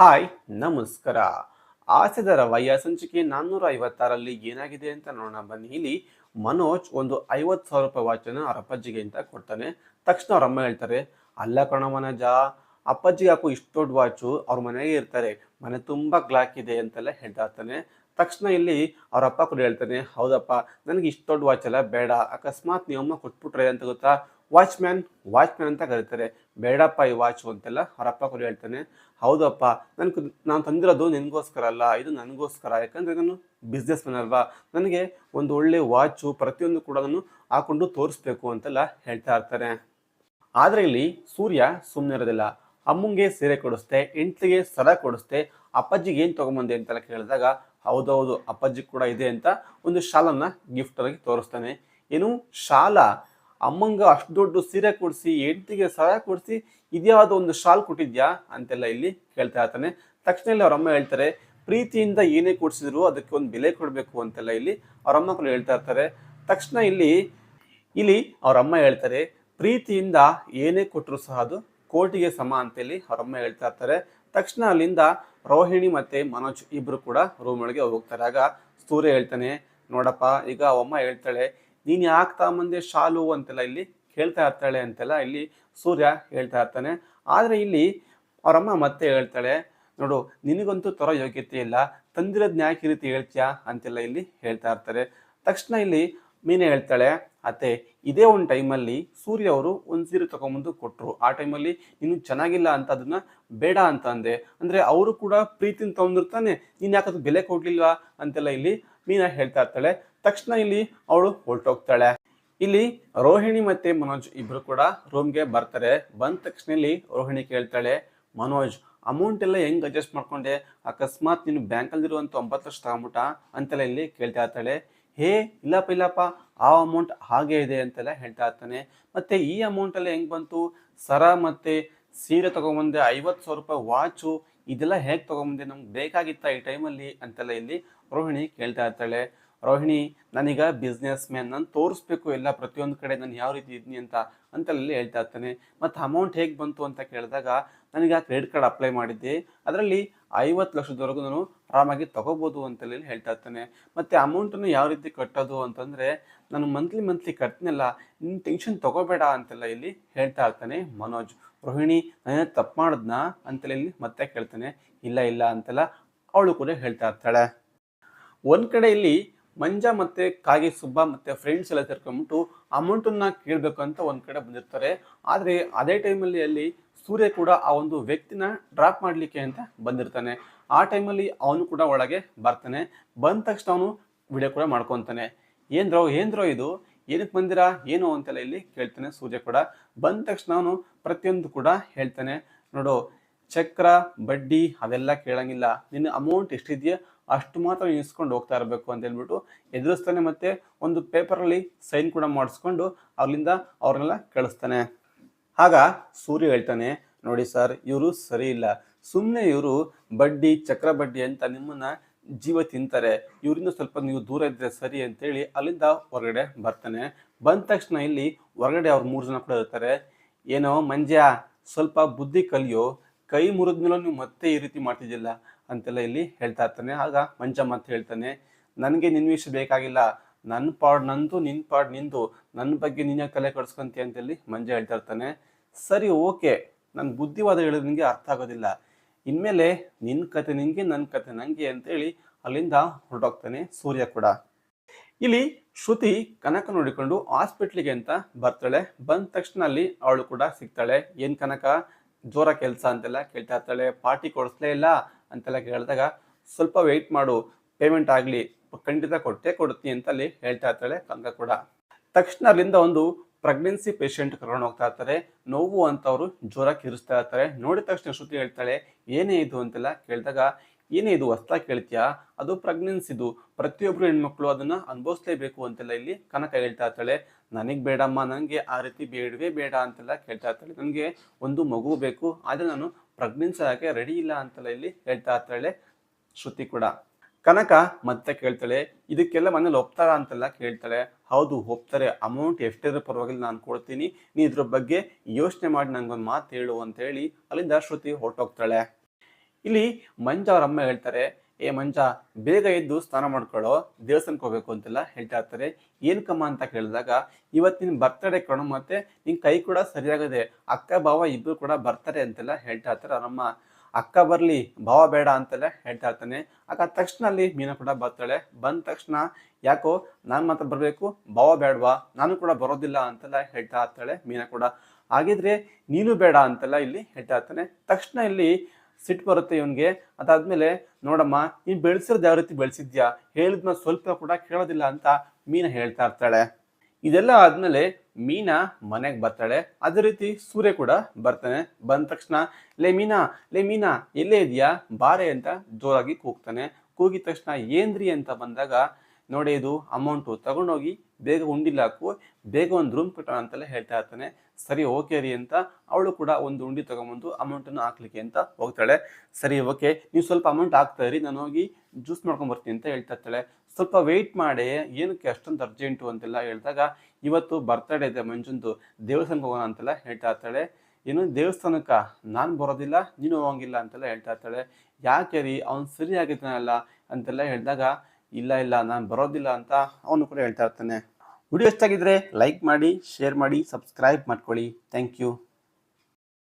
Hi. ನಮಸ್ಕಾರ. ಆಸೆದರ ವಯ ಸಂಚಿಕೆ ನಾನ್ನೂರ ಐವತ್ತಾರಲ್ಲಿ ಏನಾಗಿದೆ ಅಂತ ನೋಡೋಣ. ಬನ್ನಿ. ಇಲ್ಲಿ ಮನೋಜ್ ಒಂದು ಐವತ್ತು ಸಾವಿರ ರೂಪಾಯಿ ವಾಚನ್ನು ಅವ್ರ ಅಪ್ಪಾಜಿಗೆ ಅಂತ ಕೊಡ್ತಾನೆ. ತಕ್ಷಣ ಅವ್ರ ಅಮ್ಮ ಹೇಳ್ತಾರೆ, ಅಲ್ಲ ಕಣ ಮನೋಜ, ಅಪ್ಪಾಜಿಗೆ ಹಾಕು ಇಷ್ಟು ದೊಡ್ಡ ವಾಚು ಅವ್ರ ಮನೆಗೆ ಇರ್ತಾರೆ. ಮನೆ ತುಂಬ ಗ್ಲಾಕ್ ಇದೆ ಅಂತೆಲ್ಲ ಹೇಳ್ತಾ ಇರ್ತಾನೆ ತಕ್ಷಣ ಇಲ್ಲಿ ಅವ್ರ ಅಪ್ಪ ಕೂಡ ಹೇಳ್ತಾನೆ, ಹೌದಪ್ಪ, ನನಗೆ ಇಷ್ಟು ದೊಡ್ಡ ವಾಚ್ ಎಲ್ಲ ಬೇಡ. ಅಕಸ್ಮಾತ್ ನೀವಮ್ಮ ಕೊಟ್ಬಿಟ್ರೆ ಅಂತ ಗೊತ್ತಾ? ವಾಚ್ಮ್ಯಾನ್ ವಾಚ್ಮ್ಯಾನ್ ಅಂತ ಕರೀತಾರೆ. ಬೇಡಪ್ಪ ಈ ವಾಚು ಅಂತೆಲ್ಲ ಅವರಪ್ಪ ಕೂಡ ಹೇಳ್ತಾನೆ. ಹೌದಪ್ಪ, ನನಗೆ ನಾನು ತಂದಿರೋದು ನಿನಗೋಸ್ಕರ ಅಲ್ಲ, ಇದು ನನಗೋಸ್ಕರ. ಯಾಕಂದರೆ ನಾನು ಬಿಸ್ನೆಸ್ ಮ್ಯಾನ್ ಅಲ್ವಾ? ನನಗೆ ಒಂದು ಒಳ್ಳೆ ವಾಚು ಪ್ರತಿಯೊಂದು ಕೂಡ ನಾನು ಹಾಕೊಂಡು ತೋರಿಸ್ಬೇಕು ಅಂತೆಲ್ಲ ಹೇಳ್ತಾ ಇರ್ತಾರೆ. ಆದ್ರೆ ಇಲ್ಲಿ ಸೂರ್ಯ ಸುಮ್ಮನೆ ಇರೋದಿಲ್ಲ. ಅಮ್ಮಂಗೆ ಸೀರೆ ಕೊಡಿಸ್ತೆ ಹೆಂಡ್ತಿಗೆ ಸರ ಕೊಡಿಸ್ತೆ ಅಪ್ಪಾಜಿಗೆ ಏನು ತಗೊಂಬಂದೆ ಅಂತೆಲ್ಲ ಕೇಳಿದಾಗ, ಹೌದೌದು, ಅಪ್ಪಾಜಿ ಕೂಡ ಇದೆ ಅಂತ ಒಂದು ಶಾಲನ್ನ ಗಿಫ್ಟ್ ಆಗಿ ತೋರಿಸ್ತಾನೆ. ಏನು? ಶಾಲ ಅಮ್ಮಂಗ ಅಷ್ಟು ದೊಡ್ಡ ಸೀರೆ ಕೊಡಿಸಿ, ಹೆಂಡತಿಗೆ ಸರ ಕೊಡಿಸಿ ಇದ್ಯಾವುದೋ ಒಂದು ಶಾಲ್ ಕೊಟ್ಟಿದ್ಯಾ ಅಂತೆಲ್ಲ ಇಲ್ಲಿ ಕೇಳ್ತಾ ಇರ್ತಾನೆ. ತಕ್ಷಣ ಇಲ್ಲಿ ಅವ್ರ ಅಮ್ಮ ಹೇಳ್ತಾರೆ, ಪ್ರೀತಿಯಿಂದ ಏನೇ ಕೊಡಿಸಿದ್ರು ಅದಕ್ಕೆ ಒಂದು ಬೆಲೆ ಕೊಡಬೇಕು ಅಂತೆಲ್ಲ ಇಲ್ಲಿ ಅವ್ರ ಅಮ್ಮ ಕೂಡ ಹೇಳ್ತಾ ಇರ್ತಾರೆ. ತಕ್ಷಣ ಇಲ್ಲಿ ಇಲ್ಲಿ ಅವ್ರ ಅಮ್ಮ ಹೇಳ್ತಾರೆ, ಪ್ರೀತಿಯಿಂದ ಏನೇ ಕೊಟ್ಟರು ಸಹ ಅದು ಕೋಟಿಗೆ ಸಮ ಅಂತೇಳಿ ಅವ್ರ ಅಮ್ಮ ಹೇಳ್ತಾ ಇರ್ತಾರೆ. ತಕ್ಷಣ ಅಲ್ಲಿಂದ ರೋಹಿಣಿ ಮತ್ತೆ ಮನೋಜ್ ಇಬ್ರು ಕೂಡ ರೂಮ್ ಒಳಗೆ ಹೋಗ್ತಾರೆ. ಆಗ ಸೂರ್ಯ ಹೇಳ್ತಾನೆ, ನೋಡಪ್ಪ, ಈಗ ಅಮ್ಮ ಹೇಳ್ತಾಳೆ ನೀನ್ ಯಾಕೆ ತಗೊಂಬಂದೆ ಶಾಲು ಅಂತೆಲ್ಲ ಇಲ್ಲಿ ಕೇಳ್ತಾ ಇರ್ತಾಳೆ ಅಂತೆಲ್ಲ ಇಲ್ಲಿ ಸೂರ್ಯ ಹೇಳ್ತಾ ಇರ್ತಾನೆ. ಆದರೆ ಇಲ್ಲಿ ಅವರಮ್ಮ ಮತ್ತೆ ಹೇಳ್ತಾಳೆ, ನೋಡು, ನಿನಗಂತೂ ತರೋ ಯೋಗ್ಯತೆ ಇಲ್ಲ. ತಂದಿರೋದ್ನ ಯಾಕೆ ರೀತಿ ಹೇಳ್ತೀಯಾ? ಅಂತೆಲ್ಲ ಇಲ್ಲಿ ಹೇಳ್ತಾ ಇರ್ತಾರೆ. ತಕ್ಷಣ ಇಲ್ಲಿ ಮೀನೆ ಹೇಳ್ತಾಳೆ, ಅತ್ತೆ, ಇದೇ ಒಂದು ಟೈಮಲ್ಲಿ ಸೂರ್ಯ ಅವರು ಒಂದು ಸೀರೆ ತೊಗೊಂಬಂದು ಕೊಟ್ಟರು ಆ ಟೈಮಲ್ಲಿ ನೀನು ಚೆನ್ನಾಗಿಲ್ಲ ಅಂತ ಅದನ್ನ ಬೇಡ ಅಂತ ಅಂದೆ. ಅಂದರೆ ಅವರು ಕೂಡ ಪ್ರೀತಿನ ತಗೊಂಡಿರ್ತಾನೆ. ನೀನು ಯಾಕದು ಬೆಲೆ ಕೊಡಲಿಲ್ವಾ? ಅಂತೆಲ್ಲ ಇಲ್ಲಿ ಮೀನಾ ಹೇಳ್ತಾ ಇರ್ತಾಳೆ. ತಕ್ಷಣ ಇಲ್ಲಿ ಅವಳು ಹೊರಟೋಗ್ತಾಳೆ. ಇಲ್ಲಿ ರೋಹಿಣಿ ಮತ್ತೆ ಮನೋಜ್ ಇಬ್ರು ಕೂಡ ರೂಮ್ಗೆ ಬರ್ತಾರೆ. ಬಂದ ತಕ್ಷಣ ಇಲ್ಲಿ ರೋಹಿಣಿ ಕೇಳ್ತಾಳೆ, ಮನೋಜ್ ಅಮೌಂಟ್ ಎಲ್ಲ ಹೆಂಗ್ ಅಡ್ಜಸ್ಟ್ ಮಾಡ್ಕೊಂಡೆ? ಅಕಸ್ಮಾತ್ ನೀನು ಬ್ಯಾಂಕಲ್ಲಿರುವಂತ ಒಂಬತ್ತು ಲಕ್ಷ ತಗೊಂಬಿಟ್ಟ? ಅಂತೆಲ್ಲ ಇಲ್ಲಿ ಕೇಳ್ತಾ ಇರ್ತಾಳೆ. ಹೇ, ಇಲ್ಲಪ್ಪ ಇಲ್ಲಪ್ಪ, ಆ ಅಮೌಂಟ್ ಹಾಗೆ ಇದೆ ಅಂತೆಲ್ಲ ಹೇಳ್ತಾ ಇರ್ತಾನೆ. ಮತ್ತೆ ಈ ಅಮೌಂಟ್ ಎಲ್ಲ ಹೆಂಗ್ ಬಂತು? ಸರ ಮತ್ತೆ ಸೀರೆ ತಗೊಂಬಂದೆ ಐವತ್ತು ಸಾವಿರ ರೂಪಾಯಿ ವಾಚು ಇದೆಲ್ಲ ಹೇಗೆ ತಗೊಂಬಂದೆ? ನಮ್ಗೆ ಬೇಕಾಗಿತ್ತ ಈ ಟೈಮಲ್ಲಿ ಅಂತೆಲ್ಲ ಇಲ್ಲಿ ರೋಹಿಣಿ ಕೇಳ್ತಾ ಇರ್ತಾಳೆ. ರೋಹಿಣಿ, ನಾನೀಗ ಬಿಸ್ನೆಸ್ ಮ್ಯಾನ್ ನಾನು ತೋರಿಸ್ಬೇಕು, ಎಲ್ಲ ಪ್ರತಿಯೊಂದು ಕಡೆ ನಾನು ಯಾವ ರೀತಿ ಇದ್ದೀನಿ ಅಂತ ಅಂತಲ್ಲಿ ಹೇಳ್ತಾ ಇರ್ತಾನೆ. ಮತ್ತು ಅಮೌಂಟ್ ಹೇಗೆ ಬಂತು ಅಂತ ಕೇಳಿದಾಗ, ನನಗೆ ಆ ಕ್ರೆಡಿಟ್ ಕಾರ್ಡ್ ಅಪ್ಲೈ ಮಾಡಿದ್ದೆ. ಅದರಲ್ಲಿ ಐವತ್ತು ಲಕ್ಷದವರೆಗೂ ನಾನು ಆರಾಮಾಗಿ ತಗೋಬೋದು ಅಂತಲ್ಲಿ ಹೇಳ್ತಾ ಇರ್ತಾನೆ. ಮತ್ತು ಅಮೌಂಟನ್ನು ಯಾವ ರೀತಿ ಕಟ್ಟೋದು ಅಂತಂದರೆ, ನಾನು ಮಂತ್ಲಿ ಮಂತ್ಲಿ ಕಟ್ತೀನಲ್ಲ ನಿನ್ನ ಟೆನ್ಷನ್ ತಗೋಬೇಡ ಅಂತೆಲ್ಲ ಇಲ್ಲಿ ಹೇಳ್ತಾ ಇರ್ತಾನೆ ಮನೋಜ್. ರೋಹಿಣಿ ನಾನೇ ತಪ್ಪು ಮಾಡಿದ್ನ ಅಂತೆಲ್ಲ ಇಲ್ಲಿ ಮತ್ತೆ ಕೇಳ್ತಾನೆ. ಇಲ್ಲ ಇಲ್ಲ ಅಂತೆಲ್ಲ ಅವಳು ಕೂಡ ಹೇಳ್ತಾ ಇರ್ತಾಳೆ. ಒಂದು ಕಡೆ ಇಲ್ಲಿ ಮಂಜ ಮತ್ತೆ ಕಾಗಿ ಸುಬ್ಬ ಮತ್ತೆ ಫ್ರೆಂಡ್ಸ್ ಎಲ್ಲ ಸೇರ್ಕೊಂಬಿಟ್ಟು ಅಮೌಂಟನ್ನು ಕೇಳಬೇಕು ಅಂತ ಒಂದ್ ಕಡೆ ಬಂದಿರ್ತಾರೆ. ಆದ್ರೆ ಅದೇ ಟೈಮಲ್ಲಿ ಅಲ್ಲಿ ಸೂರ್ಯ ಕೂಡ ಆ ಒಂದು ವ್ಯಕ್ತಿನ ಡ್ರಾಪ್ ಮಾಡ್ಲಿಕ್ಕೆ ಅಂತ ಬಂದಿರ್ತಾನೆ. ಆ ಟೈಮಲ್ಲಿ ಅವನು ಕೂಡ ಒಳಗೆ ಬರ್ತಾನೆ. ಬಂದ ತಕ್ಷಣ ಅವನು ವಿಡಿಯೋ ಕೂಡ ಮಾಡ್ಕೊತಾನೆ. ಏನ್ರೋ ಏನ್ರೋ ಇದು? ಏನಕ್ಕೆ ಬಂದಿರಾ? ಏನು ಅಂತೆಲ್ಲ ಇಲ್ಲಿ ಕೇಳ್ತಾನೆ ಸೂರ್ಯ ಕೂಡ. ಬಂದ ತಕ್ಷಣ ಅವನು ಪ್ರತಿಯೊಂದು ಕೂಡ ಹೇಳ್ತಾನೆ. ನೋಡು, ಚಕ್ರ, ಬಡ್ಡಿ ಅದೆಲ್ಲ ಕೇಳಂಗಿಲ್ಲ. ನಿನ್ನ ಅಮೌಂಟ್ ಎಷ್ಟಿದೆಯಾ ಅಷ್ಟು ಮಾತ್ರ ಇಸ್ಕೊಂಡು ಹೋಗ್ತಾ ಇರಬೇಕು ಅಂತ ಹೇಳ್ಬಿಟ್ಟು ಎದುರಿಸ್ತಾನೆ ಮತ್ತೆ ಒಂದು ಪೇಪರಲ್ಲಿ ಸೈನ್ ಕೂಡ ಮಾಡಿಸ್ಕೊಂಡು ಅಲ್ಲಿಂದ ಅವ್ರನ್ನೆಲ್ಲ ಕಳಿಸ್ತಾನೆ. ಆಗ ಸೂರ್ಯ ಹೇಳ್ತಾನೆ, ನೋಡಿ ಸರ್, ಇವರು ಸರಿ ಇಲ್ಲ. ಸುಮ್ಮನೆ ಇವರು ಬಡ್ಡಿ ಚಕ್ರ ಬಡ್ಡಿ ಅಂತ ನಿಮ್ಮನ್ನ ಜೀವ ತಿಂತಾರೆ. ಇವರಿಂದ ಸ್ವಲ್ಪ ನೀವು ದೂರ ಇದ್ದರೆ ಸರಿ ಅಂತೇಳಿ ಅಲ್ಲಿಂದ ಹೊರಗಡೆ ಬರ್ತಾನೆ. ಬಂದ ತಕ್ಷಣ ಇಲ್ಲಿ ಹೊರಗಡೆ ಅವ್ರು ಮೂರು ಜನ ಕೂಡ ಇರ್ತಾರೆ. ಏನೋ ಮಂಜ್ಯ, ಸ್ವಲ್ಪ ಬುದ್ಧಿ ಕಲಿಯೋ, ಕೈ ಮುರಿದ್ಮೇಲೆ ನೀವು ಮತ್ತೆ ಈ ರೀತಿ ಮಾಡ್ತಿದ್ದಿಲ್ಲ ಅಂತೆಲ್ಲ ಇಲ್ಲಿ ಹೇಳ್ತಾ ಇರ್ತಾನೆ. ಆಗ ಮಂಜಮ್ಮ ಅಂತ ಹೇಳ್ತಾನೆ, ನನಗೆ ನಿನ್ನ ವಿಷಯ ಬೇಕಾಗಿಲ್ಲ. ನನ್ನ ಪಾಡ್, ನಂದು ನಿನ್ನ ಪಾಡ್, ನಿಂದು. ನನ್ನ ಬಗ್ಗೆ ನೀನೇ ತಲೆ ಕಡ್ಸ್ಕೊಂತಿ ಅಂತೇಳಿ ಮಂಜ ಹೇಳ್ತಾ ಇರ್ತಾನೆ. ಸರಿ, ಓಕೆ. ನನ್ನ ಬುದ್ಧಿವಾದ ಹೇಳೋದು ನಿನಗೆ ಅರ್ಥ ಆಗೋದಿಲ್ಲ. ಇನ್ಮೇಲೆ ನಿನ್ನ ಕತೆ ನಿನಗೆ ನನ್ನ ಕತೆ ನನಗೆ ಅಂತೇಳಿ ಅಲ್ಲಿಂದ ಹೊರಟೋಗ್ತಾನೆ ಸೂರ್ಯ ಕೂಡ. ಇಲ್ಲಿ ಶ್ರುತಿ ಕನಕ ನೋಡಿಕೊಂಡು ಹಾಸ್ಪಿಟ್ಲಿಗೆ ಅಂತ ಬರ್ತಾಳೆ. ಬಂದ ತಕ್ಷಣ ಅಲ್ಲಿ ಅವಳು ಕೂಡ ಸಿಗ್ತಾಳೆ. ಏನ್ ಕನಕ? ಜೋರ ಕೆಲಸ ಅಂತೆಲ್ಲ ಕೇಳ್ತಾ ಇರ್ತಾಳೆ. ಪಾರ್ಟಿ ಕೊಡಿಸ್ಲೇ ಇಲ್ಲ. ಅಂತೆಲ್ಲ ಕೇಳಿದಾಗ ಸ್ವಲ್ಪ ವೆಯ್ಟ್ ಮಾಡು ಪೇಮೆಂಟ್ ಆಗಲಿ, ಖಂಡಿತ ಕೊಟ್ಟೇ ಕೊಡ್ತೀನಿ ಅಂತ ಅಲ್ಲಿ ಹೇಳ್ತಾ ಇರ್ತಾಳೆ ಕನಕ ಕೂಡ. ತಕ್ಷಣ ಅಲ್ಲಿಂದ ಒಂದು ಪ್ರೆಗ್ನೆನ್ಸಿ ಪೇಷಂಟ್ ಕರ್ಕೊಂಡು ಹೋಗ್ತಾ ಇರ್ತಾರೆ. ನೋವು ಅಂತ ಅವರು ಜೋರಾಗಿ ಕಿರಿಸ್ತಾ ಇರ್ತಾರೆ. ನೋಡಿದ ತಕ್ಷಣ ಶ್ರುತಿ ಹೇಳ್ತಾಳೆ, ಏನೇ ಇದು ಅಂತೆಲ್ಲ ಕೇಳಿದಾಗ, ಏನೇ ಇದು ಹೊಸ್ದಾಗಿ ಕೇಳ್ತೀಯಾ? ಅದು ಪ್ರೆಗ್ನೆನ್ಸಿದು ಪ್ರತಿಯೊಬ್ಬರು ಹೆಣ್ಮಕ್ಳು ಅದನ್ನ ಅನುಭವಿಸ್ಲೇಬೇಕು ಅಂತೆಲ್ಲ ಇಲ್ಲಿ ಕನಕ ಹೇಳ್ತಾ ಇರ್ತಾಳೆ. ನನಗೆ ಬೇಡಮ್ಮ ನನಗೆ ಆ ರೀತಿ ಬೇಡವೇ ಬೇಡ ಅಂತೆಲ್ಲ ಕೇಳ್ತಾ ಇರ್ತಾಳೆ. ನನಗೆ ಒಂದು ಮಗು ಬೇಕು, ಆದರೆ ನಾನು ಪ್ರೆಗ್ನೆನ್ಸಿ ಆಗಕ್ಕೆ ರೆಡಿ ಇಲ್ಲ ಅಂತೆಲ್ಲ ಇಲ್ಲಿ ಹೇಳ್ತಾ ಇರ್ತಾಳೆ ಶ್ರುತಿ ಕೂಡ. ಕನಕ ಮತ್ತೆ ಕೇಳ್ತಾಳೆ, ಇದಕ್ಕೆಲ್ಲ ಮನೇಲಿ ಒಪ್ತಾರ? ಅಂತೆಲ್ಲ ಕೇಳ್ತಾಳೆ. ಹೌದು, ಒಪ್ತಾರೆ. ಅಮೌಂಟ್ ಎಷ್ಟಿದ್ರೆ ಪರವಾಗಿಲ್ಲ, ನಾನು ಕೊಡ್ತೀನಿ. ನೀ ಇದ್ರ ಬಗ್ಗೆ ಯೋಚನೆ ಮಾಡಿ ನಂಗೊಂದು ಮಾತು ಹೇಳು ಅಂತ ಹೇಳಿ ಅಲ್ಲಿಂದ ಶ್ರುತಿ ಹೊರಟೋಗ್ತಾಳೆ. ಇಲ್ಲಿ ಮಂಜ ಅವ್ರ ಅಮ್ಮ ಹೇಳ್ತಾರೆ ಏ ಮಂಚ, ಬೇಗ ಎದ್ದು ಸ್ನಾನ ಮಾಡ್ಕೊಳ್ಳೋ, ದೇವಸ್ಥಾನಕ್ಕೆ ಹೋಗ್ಬೇಕು ಅಂತೆಲ್ಲ ಹೇಳ್ತಾ ಇರ್ತಾರೆ. ಕಮ್ಮ ಅಂತ ಕೇಳಿದಾಗ, ಇವತ್ತಿನ ಬರ್ತಡೇ ಕಣು ಮತ್ತೆ ನಿನ್ನ ಕೈ ಕೂಡ ಸರಿಯಾಗದೆ, ಅಕ್ಕ ಭಾವ ಇಬ್ಬರು ಕೂಡ ಬರ್ತಾರೆ ಅಂತೆಲ್ಲ ಹೇಳ್ತಾ ಇರ್ತಾರೆ. ನಮ್ಮ ಅಕ್ಕ ಬರಲಿ, ಭಾವ ಬೇಡ ಅಂತೆಲ್ಲ ಹೇಳ್ತಾ ಇರ್ತಾನೆ. ಆಗ ತಕ್ಷಣ ಅಲ್ಲಿ ಮೀನಾ ಕೂಡ ಬರ್ತಾಳೆ. ಬಂದ ತಕ್ಷಣ, ಯಾಕೋ, ನಾನು ಮಾತ್ರ ಬರಬೇಕು, ಭಾವ ಬೇಡವಾ, ನಾನು ಕೂಡ ಬರೋದಿಲ್ಲ ಅಂತೆಲ್ಲ ಹೇಳ್ತಾ ಇರ್ತಾಳೆ ಮೀನಾ ಕೂಡ. ಹಾಗಿದ್ರೆ, ನೀನು ಬೇಡ ಅಂತೆಲ್ಲ ಇಲ್ಲಿ ಹೇಳ್ತಾ ಇರ್ತಾನೆ. ತಕ್ಷಣ ಇಲ್ಲಿ ಸಿಟ್ಟು ಬರುತ್ತೆ ಇವನ್ಗೆ. ಅದಾದ್ಮೇಲೆ, ನೋಡಮ್ಮ, ನೀನ್ ಬೆಳೆಸಿರೋದು ಯಾವ ರೀತಿ ಬೆಳೆಸಿದ್ಯಾ? ಹೇಳಿದ್ನ ಸ್ವಲ್ಪ ಕೂಡ ಕೇಳೋದಿಲ್ಲ ಅಂತ ಮೀನಾ ಹೇಳ್ತಾ ಇರ್ತಾಳೆ. ಇದೆಲ್ಲ ಆದ್ಮೇಲೆ ಮೀನಾ ಮನೆಗೆ ಬರ್ತಾಳೆ. ಅದೇ ರೀತಿ ಸೂರ್ಯ ಕೂಡ ಬರ್ತಾನೆ. ಬಂದ ತಕ್ಷಣ, ಲೇ ಮೀನಾ ಲೇ ಮೀನಾ, ಎಲ್ಲೇ ಇದೆಯಾ? ಬಾರೆ ಅಂತ ಜೋರಾಗಿ ಕೂಗ್ತಾನೆ. ಕೂಗಿದ ತಕ್ಷಣ, ಏನ್ರಿ? ಅಂತ ಬಂದಾಗ ನೋಡಿ ಇದು ಅಮೌಂಟು ತಗೊಂಡೋಗಿ ಬೇಗ ಉಂಡಿಲ್ಲ ಹಾಕು ಬೇಗ ಒಂದು ರೂಮ್ ಕಟ್ಟೋಣ ಅಂತೆಲ್ಲ ಹೇಳ್ತಾ ಇರ್ತಾನೆ. ಸರಿ ಓಕೆ ರೀ ಅಂತ. ಅವಳು ಕೂಡ ಒಂದು ಉಂಡಿ ತಗೊಂಬಂದು ಅಮೌಂಟನ್ನು ಹಾಕ್ಲಿಕ್ಕೆ ಅಂತ ಹೋಗ್ತಾಳೆ. ಸರಿ ಓಕೆ ನೀವು ಸ್ವಲ್ಪ ಅಮೌಂಟ್ ಹಾಕ್ತಾ ಇರಿ. ನಾನು ಹೋಗಿ ಜ್ಯೂಸ್ ಮಾಡ್ಕೊಂಬರ್ತೀನಿ ಅಂತ ಹೇಳ್ತಾ ಇರ್ತಾಳೆ. ಸ್ವಲ್ಪ ವೆಯ್ಟ್ ಮಾಡಿ, ಏನಕ್ಕೆ ಅಷ್ಟೊಂದು ಅರ್ಜೆಂಟು ಅಂತೆಲ್ಲ ಹೇಳಿದಾಗ, ಇವತ್ತು ಬರ್ತಡೇ ಇದೆ ಮಂಜುಂದು, ದೇವಸ್ಥಾನಕ್ಕೆ ಹೋಗೋಣ ಅಂತೆಲ್ಲ ಹೇಳ್ತಾ ಇರ್ತಾಳೆ. ಏನು, ದೇವಸ್ಥಾನಕ್ಕೆ, ನಾನು ಬರೋದಿಲ್ಲ, ನೀನು ಹೋಗಂಗಿಲ್ಲ ಅಂತೆಲ್ಲ ಹೇಳ್ತಾ ಇರ್ತಾಳೆ. ಯಾಕೆ ರೀ, ಅವ್ನು ಸರಿ ಆಗಿದ್ದಾನಲ್ಲ ಅಂತೆಲ್ಲ ಹೇಳಿದಾಗ ಇಲ್ಲ ಇಲ್ಲ, ನಾನು ಬರೋದಿಲ್ಲ ಅಂತ ಅವನು ಕೂಡ ಹೇಳ್ತಾ ಇರ್ತಾನೆ. ವಿಡಿಯೋ ಇಷ್ಟ ಆಗಿದ್ರೆ ಲೈಕ್ ಮಾಡಿ ಶೇರ್ ಮಾಡಿ ಸಬ್ಸ್ಕ್ರೈಬ್ ಮಾಡ್ಕೊಳ್ಳಿ. Thank you